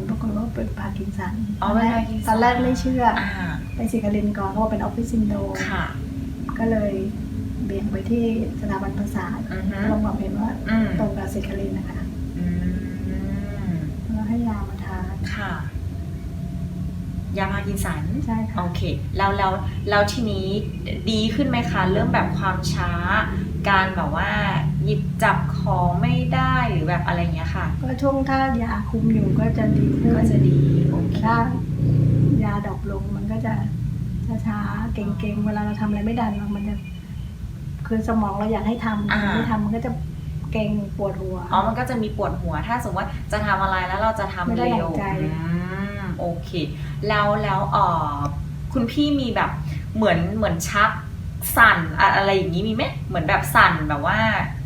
ลปรากฏว่าเป็นพาร์กินสันอ๋อเป็นพาร์กินสัน ตอนแรกไม่เชื่ออ่าไปสิกลินก่อนเพราะว่าเป็นออฟฟิศซินโดรมค่ะก็เลยเบี่ยงไปที่สถาบันประสาทอือฮึลงความเห็นว่าอืมตรงกับสิกลินนะคะอืมแล้วให้ยามาทานค่ะ ยาพาร์กินสัน ใช่ค่ะโอเค แล้วแล้วแล้วทีนี้ดีขึ้นไหมคะ เรื่องแบบความช้า การแบบว่า หยิบจับของไม่ได้หรือแบบอะไรเงี้ยค่ะ ก็ช่วงถ้ายาคุมอยู่ก็จะดีขึ้นก็จะดีโอเคถ้ายาดรอปลงมันก็จะช้าๆเก่งๆเวลาเราทำอะไรไม่ได้มันจะคือสมองเราอยากให้ทำอ่าไม่ทำมันก็จะเก่งปวดหัวอ๋อมันก็จะมีปวดหัว ถ้าสมมติว่าจะทำอะไรแล้วเราจะทำไม่ได้เร็วดั่งใจอืมโอเค แล้วแล้วเอ่อคุณพี่มีแบบเหมือนเหมือนชักสั่นอะอะไรอย่างนี้มีไหมเหมือนแบบสั่นแบบว่า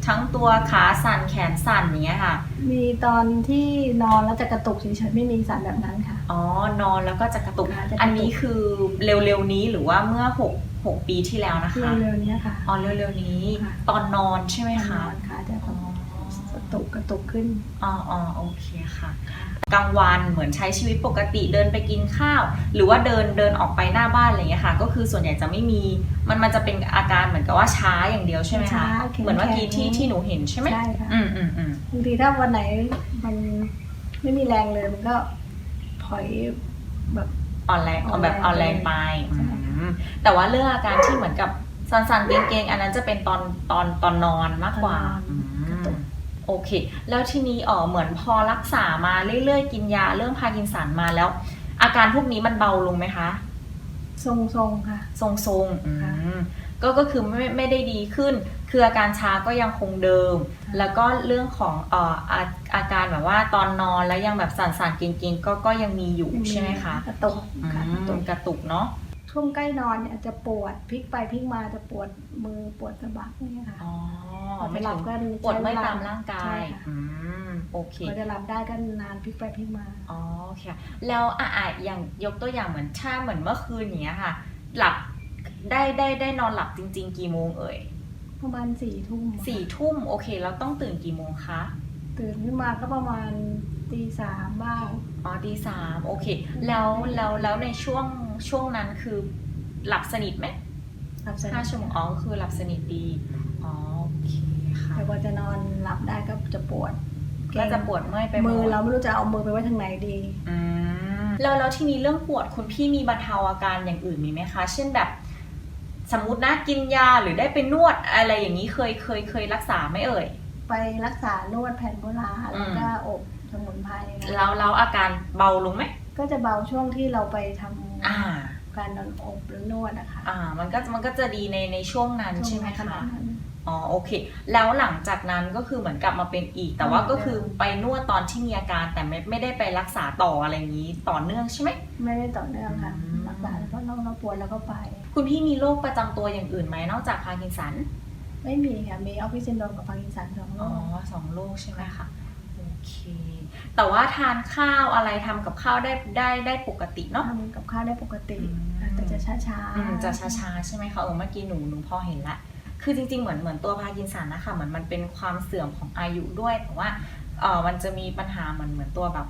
ทั้งตัวขาสั่นแขนสั่นอย่างเงี้ยค่ะ มีตอนที่นอนแล้วจะกระตุกเฉยๆไม่มีสารแบบนั้นค่ะ อ๋อนอนแล้วก็จะกระตุก ค่ะจะกระตุก อันนี้คือเร็วๆนี้หรือว่าเมื่อ6 6ปีที่แล้วนะคะ เร็วๆเนี้ยค่ะ อ๋อเร็วๆนี้ ค่ะ ตอนนอนใช่ไหมนคะอนขาจะอ๋อกระ ตุกกระตุกขึ้น อ๋ออ๋อโอเคค่ะ กลางวันเหมือนใช้ชีวิตปกติเดินไปกินข้าว หรือว่าเดินเดินออกไปหน้าบ้านอะไรอย่างเงี้ยค่ะ ก็คือส่วนใหญ่จะไม่มีมันมันจะเป็นอาการเหมือนกับว่าช้าอย่างเดียวใช่ไหมช้าคะแข็งๆ เหมือนเมื่อกี้ที่ที่หนูเห็นใช่ไหมใช่ค่ะอืมอืมอืมบางทีถ้าวันไหนมันไม่มีแรงเลยมันก็ถอยแบบอ่อนแรงอ่อนแรงแบบอ่อนแรงไปใช่อืมแต่ว่าเรื่องอาการที่เหมือนกับสันๆเกรงๆอันนั้นจะเป็นตอนตอนตอนนอนมากกว่าอืม โอเค แล้วทีนี้เออเหมือนพอรักษามาเรื่อยๆ กินยาเรื่องพาร์กินสันมาแล้ว อาการพวกนี้มันเบาลงไหมคะ ทรงๆค่ะ ทรงๆอืค่ะมก็ก็คือไม่ไม่ได้ดีขึ้น คืออาการชาก็ยังคงเดิม ค่ะ แล้วก็เรื่องของเอ่ออาอาการแบบว่าตอนนอนแล้วยังแบบสั่นๆเกร็งๆก็ก็ยังมีอยู่ใช่ไหมคะ กระตุกอืค่ะกระตุมกกระตุกเนาะ ช่วงใกล้นอนเนี่ยจะปวดพลิกไปพลิกมาจะปวดมือปวดสะบักเนี่ยค่ะอ๋อพอไม่จะหลัถึบงก็ปวดเมื่อยใช้ตามร่างกาใช่ยค่ะอืมโอเคพอจะหลับได้ก็นานพลิกไปพลิกมาอ๋อโอเคค่ะแล้วอะอะอย่างยกตัวอย่างเหมือนถ้าเหมือนเมื่อคืนอย่างเงี้ยค่ะ หลับได้ได้ได้นอนหลับจริง ๆ กี่โมงเอ่ยประมาณสี่ทุ่มสี่ทุ่มโอเคแล้วต้องตื่นกี่โมงคะตื่นขึ้นมาก็ประมาณตีสามบ้างอ๋อดีสามโอเค แล้วแล้วแล้วในช่วง ช่วงนั้นคือหลับสนิทไหมหลับสนิทห้าชั่วโมงอ๋อก็คือหลับสนิทดีอ๋อโอเคค่ะแต่พอจะนอนหลับได้ก็จะปวดก็จะปวดเมื่อยไปหดมือเราไม่รู้จะเอามือไปไว้ทางไหนดีอืมแล้วแล้วทีนี้เรื่องปวดคุณพี่มีบรรเทาอาการอย่างอื่นมีไหมคะ เช่นแบบสมมตินะกินยาหรือได้ไปนวดอะไรอย่างนี้เคยเคยเคยรักษาไหมเอ่ย ไปรักษานวดแผนโบราณอืมแล้วก็อบสมุนไพรนะแล้วแล้วอาการเบาลงไหมก็จะเบาช่วงที่เราไปทำอ่า การนอนอบหรือนวดนะคะอ่ามันก็มันก็จะดีในในช่วงนั้นใช่ไหมขนาคะดนั้นอ๋อโอเค แล้วหลังจากนั้นก็คือเหมือนกลับมาเป็นอีก แต่ว่าอืมก็คือไปนวดตอนที่มีอาการแต่ไม่ไม่ได้ไปรักษาต่ออะไรอย่างนี้ต่อเนื่องใช่ไหมไม่ได้ต่อเนื่องค่ะอืมรักษาเพราะเราเราปวดแล้วก็ไป คุณพี่มีโรคประจำตัวอย่างอื่นไหมนอกจากพาร์กินสัน ไม่มีค่ะมีออฟฟิศซินโดรมกับพาร์กินสันสองโรอ๋อคสองโรคใช่ไหมคะโอ เค แต่ว่าทานข้าวอะไรทำกับข้าวได้ได้ได้ปกติเนาะ ทำกับข้าวได้ปกติ อืม แต่จะช้าอืมจะช้าๆใช่ไหมคะเออเมื่อกี้หนูหนูพอเห็นละคือจริงๆเหมือนเหมือนตัวพาร์กินสันนะคะเหมือนมันเป็นความเสื่อมของอายุด้วยแต่ว่าเออมันจะมีปัญหาเหมือนเหมือนตัวแบบ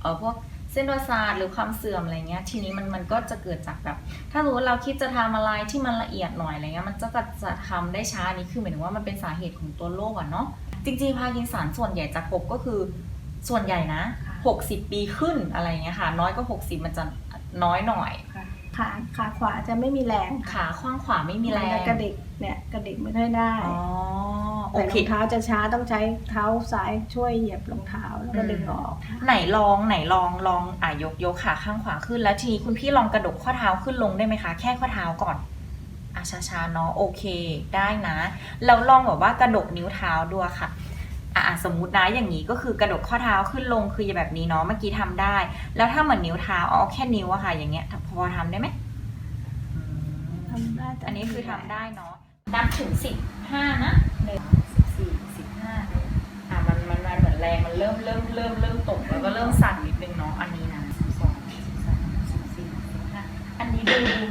เออพวกเส้นประสาทหรือความเสื่อมอะไรเงี้ยทีนี้มันมันก็จะเกิดจากแบบ ถ้ารู้เราคิดจะทำอะไรที่มันละเอียดหน่อยอะไรเงี้ยมันจะจะทำได้ช้านี่คือหมายถึงว่ามันเป็นสาเหตุของตัวโรคอะเนาะ จริงๆพาร์กินสันส่วนใหญ่จะพบก็คือส่วนใหญ่นะ 60 ปีขึ้นอะไรเงี้ยค่ะ น้อยก็ 60 มันจะน้อยหน่อยค่ะขาขาขวาจะไม่มีแรงค่ะขาข้างขวาไม่มีแรงกระดิกเนี่ยกระดิกไม่ค่อยได้อ๋อโอแต่รเคองเท้าจะช้าต้องใช้เท้าซ้ายช่วยเหยียบรองเท้าแล้วก็ดึงออก ไหนลองไหนลองลองอะยกยกขาข้างขวาขึ้นแล้วทีนี้คุณพี่ลองกระดกข้อเท้าขึ้นลงได้ไหมคะ แค่ข้อเท้าก่อน อะช้าๆเนาะโอเคได้นะแล้วลองแบบว่ากระดกนิ้วเท้าด้วยค่ะอะอะสมมุตินะอย่างนี้ก็คือกระดกข้อเท้าขึ้นลงคือแบบนี้เนาะเมื่อกี้ทำได้ แล้วถ้าเหมือนนิ้วเท้าเอาแค่นิ้วอะค่ะ อย่างเงี้ยพอทำได้ไหมอืมทำได้แต่อันนี้คือทำได้เนาะนับถึงสิบห้านะหนึ่งสิบสี่สิบห้าอะมันมันมันเหมือนแรงมันเริ่มเริ่มเริ่มเริ่มตกแล้วก็เริ่มสั่นนิดนึงเนาะอันนี้นะสิบสองสิบสามสิบสี่สิบห้าอันนี้ดูดู